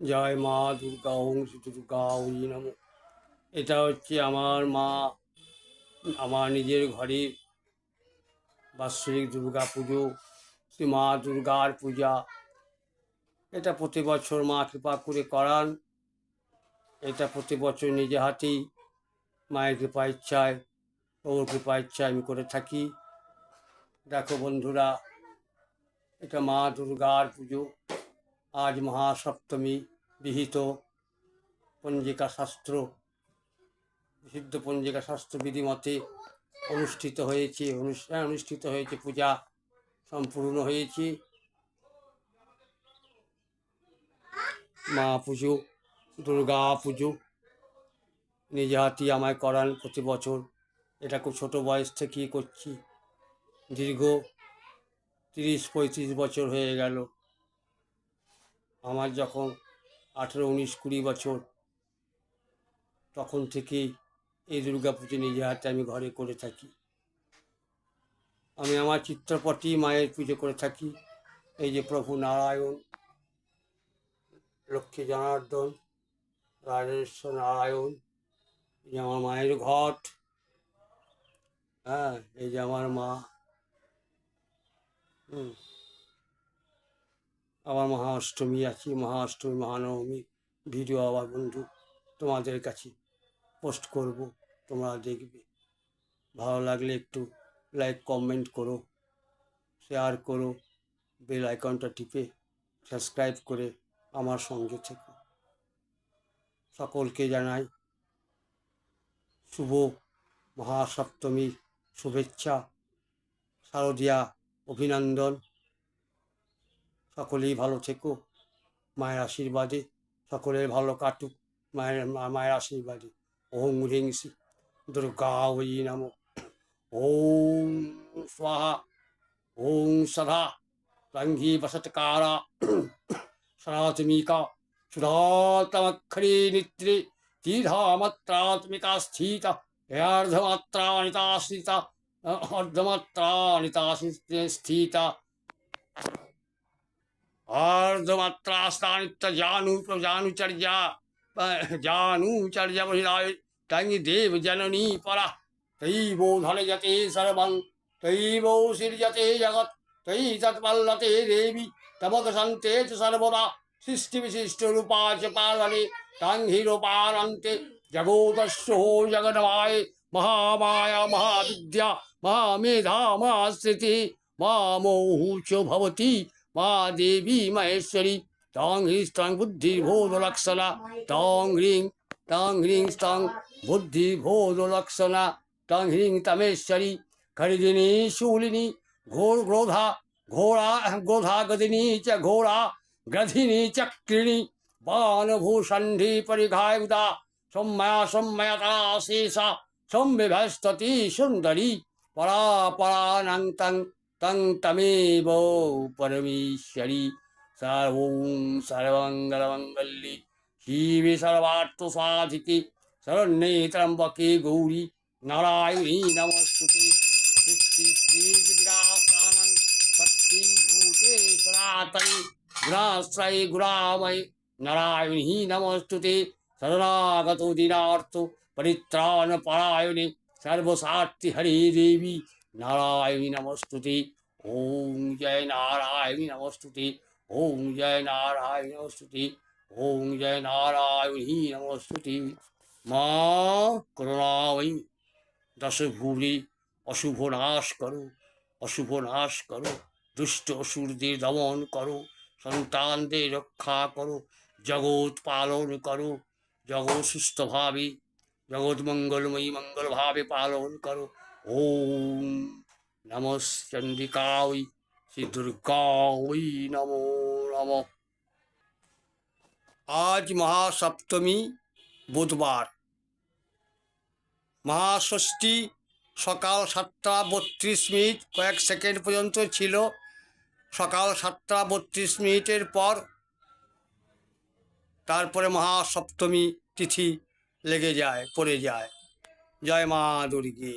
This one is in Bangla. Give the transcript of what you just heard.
জয় মা দুর্গা ওং দুর্গা ওই নম। এটা হচ্ছে আমার মা, আমার নিজের ঘরে বাৎসরিক দুর্গা পুজো, শ্রী মা দুর্গার পূজা। এটা প্রতি বছর মা কৃপা করে করান। এটা প্রতি বছর নিজে হাতেই মায়ের কৃপা ইচ্ছায় ওর কৃপা ইচ্ছায় আমি করে থাকি। দেখো বন্ধুরা, এটা মা দুর্গার পুজো। আজ মহাসপ্তমী, বিহিত পঞ্জিকা শাস্ত্র বিশুদ্ধ পঞ্জিকা শাস্ত্র বিধিমতে অনুষ্ঠিত হয়েছে অনুষ্ঠান অনুষ্ঠিত হয়েছে, পূজা সম্পূর্ণ হয়েছে। মা পুজো, দুর্গা পুজো নিজে হাতি আমায় করান প্রতি বছর। এটা খুব ছোটো বয়স থেকেই করছি। দীর্ঘ তিরিশ পঁয়ত্রিশ বছর হয়ে গেল। আমার যখন আঠেরো, উনিশ, কুড়ি বছর, তখন থেকেই এই দুর্গা পুজো নিজে হাতে আমি ঘরে করে থাকি। আমি আমার চিত্রপটই মায়ের পুজো করে থাকি। এই যে প্রভু নারায়ণ, লক্ষ্মী জনার্দন, রাজেশ্বর নারায়ণ, এই যে আমার মায়ের ঘট হ্যাঁ এই যে আমার মা, হুম। আবার মহাষ্টমী আছে, মহাষ্টমী, মহানবমী, ভিডিও আবার বন্ধু তোমাদের কাছে পোস্ট করব, তোমরা দেখবে। ভালো লাগলে একটু লাইক কমেন্ট করো শেয়ার করো বেল আইকনটা টিপে সাবস্ক্রাইব করে আমার সঙ্গে থেকো। সকলকে জানাই শুভ মহাসপ্তমীর শুভেচ্ছা, শারদিয়া অভিনন্দন। সকলেই ভালো থেকো। মায়ের আশীর্বাদে সকলের ভালো কাটুক। মায়ের মায়ের আশীর্বাদে। ওং শ্রী দুর্গা ওই নম। ওম স্বাহা। ওং সদা রঙ্গি বসৎকারা সনাতমিকা সুধাতমক্ষরে নিত্রে। তীর্ধামাত্রাত্মিকা স্থিতা হেয়ার্ধমাত্রানিতা স্থিতা অর্ধমাত্রানিতা স্থিতা। अर्धमात्रास्तानित्य जानू जानुचर्या महिलाय तंग देव जननी परा। तैवो सर्वं जगत्, तै तत्पल्लते देवी, तमकसन्ते च सर्वदा। सृष्टिविशिष्टरूपा च पार्वणे जगन्माय महामाया, महाविद्या, महामेधा, महास्थितिः मामोहु च মা দেবী মহেশ্বরী টং হ্রিং স্তং বুদ্ধি ভোদ লক্ষণা টং হ্রিং টং হ্রিং স্তং বুদ্ধি ভোদ লক্ষণা টং হ্রিং তমেশ্বরী খরিদিনী শূলিনী ঘোর ক্রোধা ঘোড়া গোধা গদিনী চ ঘোড়া গ্রধিনী চক্রিণী বানভূষণ্ঢী পরিঘায় উদা সম্ময়া সম্ময়তা শেষা সম্বিভস্ততি সুন্দরী পরা পরানং তং তমেব পরমেশ্বরী সর্বং সর্বঙ্গলমঙ্গল্যে শিবে সর্বার্থসাধিকে শরণ্যে ত্রম্বকে গৌরী নারায়ণী নমস্তুতে সৃষ্টি শ্রীবিরাসানং শক্তি ভূতে সনাতনে গুণাশ্রয়ে গুণাময় নারায়ণী নমস্তুতে শরণাগত দিনার্থ পরিত্রাণ পরায়ণে সর্বসার্থী হরে দেবী নারায়ণী নমস্তুতে। ওম জয় নারায়ণী নমস্তুতে। ওম জয় নারায়ণ নমস্তুতে। ওম জয় নারায়ণী নমস্তুতে। মা করুণাময়ী দশভূরি অশুভ নাশ করো, অশুভ নাশ করো, দুষ্ট অসুরদের দমন করো, সন্তানদের রক্ষা করো, জগৎ পালন করো, জগৎ সুস্থভাবে, জগৎ মঙ্গলময়ী মঙ্গলভাবে পালন করো ওম নমশ্চন্দিকাই শ্রী দুর্গাই নমো নম আজ মহাসপ্তমী বুধবার মহাষষ্ঠী সকাল সাতটা বত্রিশ মিনিট কয়েক সেকেন্ড পর্যন্ত ছিল। সকাল সাতটা বত্রিশ মিনিটের পর তারপরে মহাসপ্তমী তিথি লেগে যায়, পড়ে যায়। জয় মা দুর্গে।